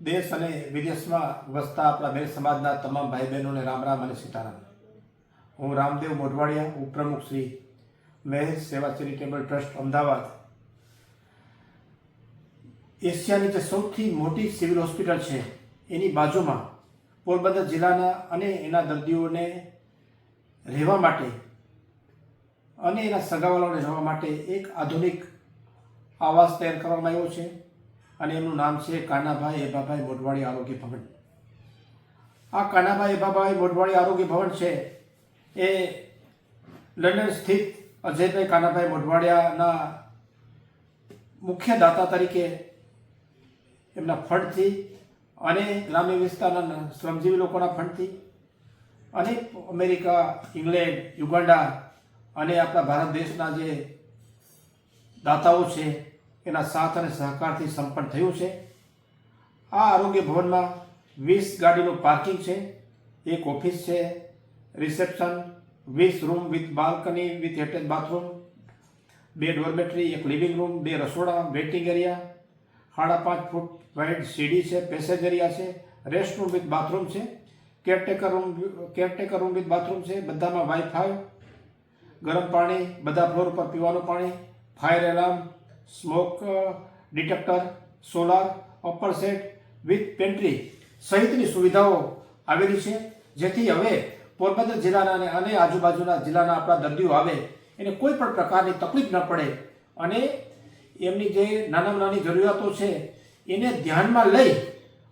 દેશ અને વિદેશમાં વસતા આપણા મેર સમાજના તમામ ભાઈ બહેનોને રામ રામ અને સીતારામ. હું રામદેવ મોઢવાડિયા, ઉપપ્રમુખ શ્રી મહેશ સેવા ચેરિટેબલ ટ્રસ્ટ, અમદાવાદ. એશિયાની જે સૌથી મોટી સિવિલ હોસ્પિટલ છે, એની બાજુમાં પોરબંદર જિલ્લાના અને એના દર્દીઓને રહેવા માટે અને એના સગાવાળાઓને રહેવા માટે એક આધુનિક આવાસ તૈયાર કરવામાં આવ્યો છે. અને એમનું નામ છે કાનાભાઈ એબાભાઈ મોઢવાડી આરોગ્ય ભવન. આ કાનાભાઈ એબાભાઈ મોઢવાડી આરોગ્ય ભવન છે, એ લંડન સ્થિત અજયભાઈ કાનાભાઈ મોઢવાડિયાના મુખ્ય દાતા તરીકે એમના ફંડથી અને ગ્રામ્ય વિસ્તારના શ્રમજીવી લોકોના ફંડથી અને અમેરિકા, ઇંગ્લેન્ડ, યુગાન્ડા અને આપણા ભારત દેશના જે દાતાઓ છે એના સાથ અને સહકારથી સંપન્ન થયું છે. આ આરોગ્ય ભવનમાં વીસ ગાડીનું પાર્કિંગ છે, એક ઓફિસ છે, રિસેપ્શન, વીસ room with balcony, with attach bathroom, બે ડોરમેટરી, એક લિવિંગ રૂમ, બે રસોડા, વેઇટિંગ એરિયા, સાડા પાંચ ફૂટ વાઇડ સીડી છે, પેસેજ એરિયા છે, રેસ્ટ રૂમ વિથ બાથરૂમ છે, caretaker room caretaker room with bathroom છે, બધામાં વાઈફાઈ ગરમ પાણી, બધા ફ્લોર ઉપર પીવાનું પાણી, fire alarm smoke detector solar upper set with pantry સહિતની સુવિધાઓ આવેલી છે. જેથી હવે પોરબંદર જિલ્લાના અને આજુબાજુના જિલ્લાના આપણા દર્દીઓ આવે, એને કોઈ પણ પ્રકારની તકલીફ ન પડે. અને એમની જે નાનામાં નાની જરૂરિયાતો છે, એને ધ્યાનમાં લઈ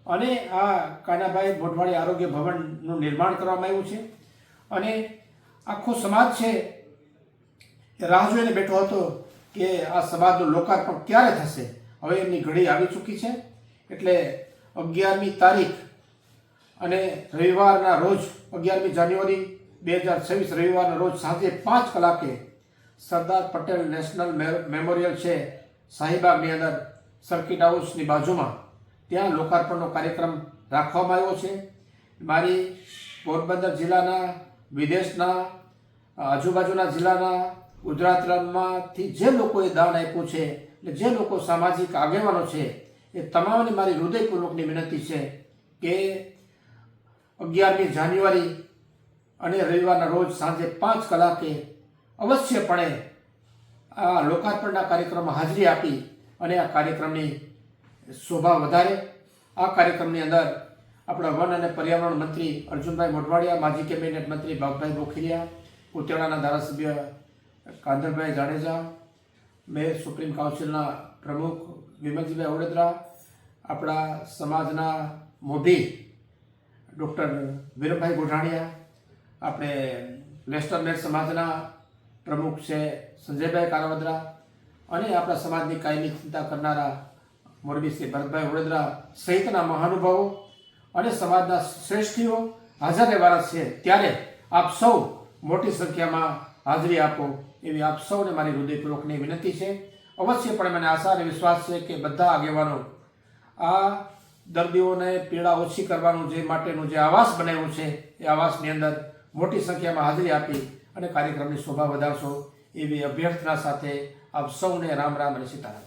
અને આ કાનાભાઈ મોઢવાડી આરોગ્ય ભવનનું નિર્માણ કરવામાં આવ્યું છે. અને આખો સમાજ છે રાહ જોઈને બેઠો હતો. કે આ સમાજનું લોકાર્પણ ક્યારે થશે? હવે એમની ઘડી આવી ચૂકી છે. એટલે અગિયારમી તારીખ અને રવિવારના રોજ, અગિયારમી જાન્યુઆરી બે હજાર છવ્વીસ રવિવારના રોજ સાંજે પાંચ કલાકે સરદાર પટેલ નેશનલ મેમોરિયલ છે શાહીબાગની અંદર સર્કિટ હાઉસની બાજુમાં. ત્યાં લોકાર્પણનો કાર્યક્રમ રાખવામાં આવ્યો છે. મારી પોરબંદર જિલ્લાના, વિદેશના, આજુબાજુના જિલ્લાના ગુજરાતમાંથી જે લોકોએ દાન આપ્યું છે એટલે જે લોકો સામાજિક આગેવાનો છે, એ તમામને મારી હૃદયપૂર્વકની વિનંતી છે કે અગિયારમી જાન્યુઆરી અને રવિવારના રોજ સાંજે પાંચ કલાકે અવશ્યપણે આ લોકાર્પણના કાર્યક્રમમાં હાજરી આપી અને આ કાર્યક્રમની શોભા વધારે. આ કાર્યક્રમની અંદર આપણા વન અને પર્યાવરણ મંત્રી અર્જુનભાઈ મોઢવાડિયા, માજી કેબિનેટ મંત્રી બાબભાઈ બોખીરિયા ઉત્તરાના ધારાસભ્ય કાંદરભાઈ જાડેજા, મેયર સુપ્રીમ કાઉન્સિલના પ્રમુખ વિમલજીભાઈ ઓડેદરા, આપણા સમાજના મોભી ડૉક્ટર વીરભાઈ ગોઢાણીયા, આપણે લેસ્ટર મેર સમાજના પ્રમુખ છે સંજયભાઈ કારાવદરા અને આપણા સમાજની કાયમી ચિંતા કરનારા મોરબી શ્રી ભરતભાઈ વડોદરા સહિતના મહાનુભાવો અને સમાજના શ્રેષ્ઠીઓ હાજર રહેવાના છે. ત્યારે આપ સૌ મોટી સંખ્યામાં હાજરી આપો એવી આપ સૌને મારી હૃદયપૂર્વકની વિનંતી છે. અવશ્ય પણ મને આશા અને વિશ્વાસ છે કે બધા આગેવાનો આ દર્દીઓને પીડા ઓછી કરવાનું જે માટેનું જે આવાસ બનાવ્યું છે, એ આવાસની અંદર મોટી સંખ્યામાં હાજરી આપી અને કાર્યક્રમની શોભા વધારશો એવી અભ્યર્થના સાથે આપ સૌને રામ રામ અને સીતારામ.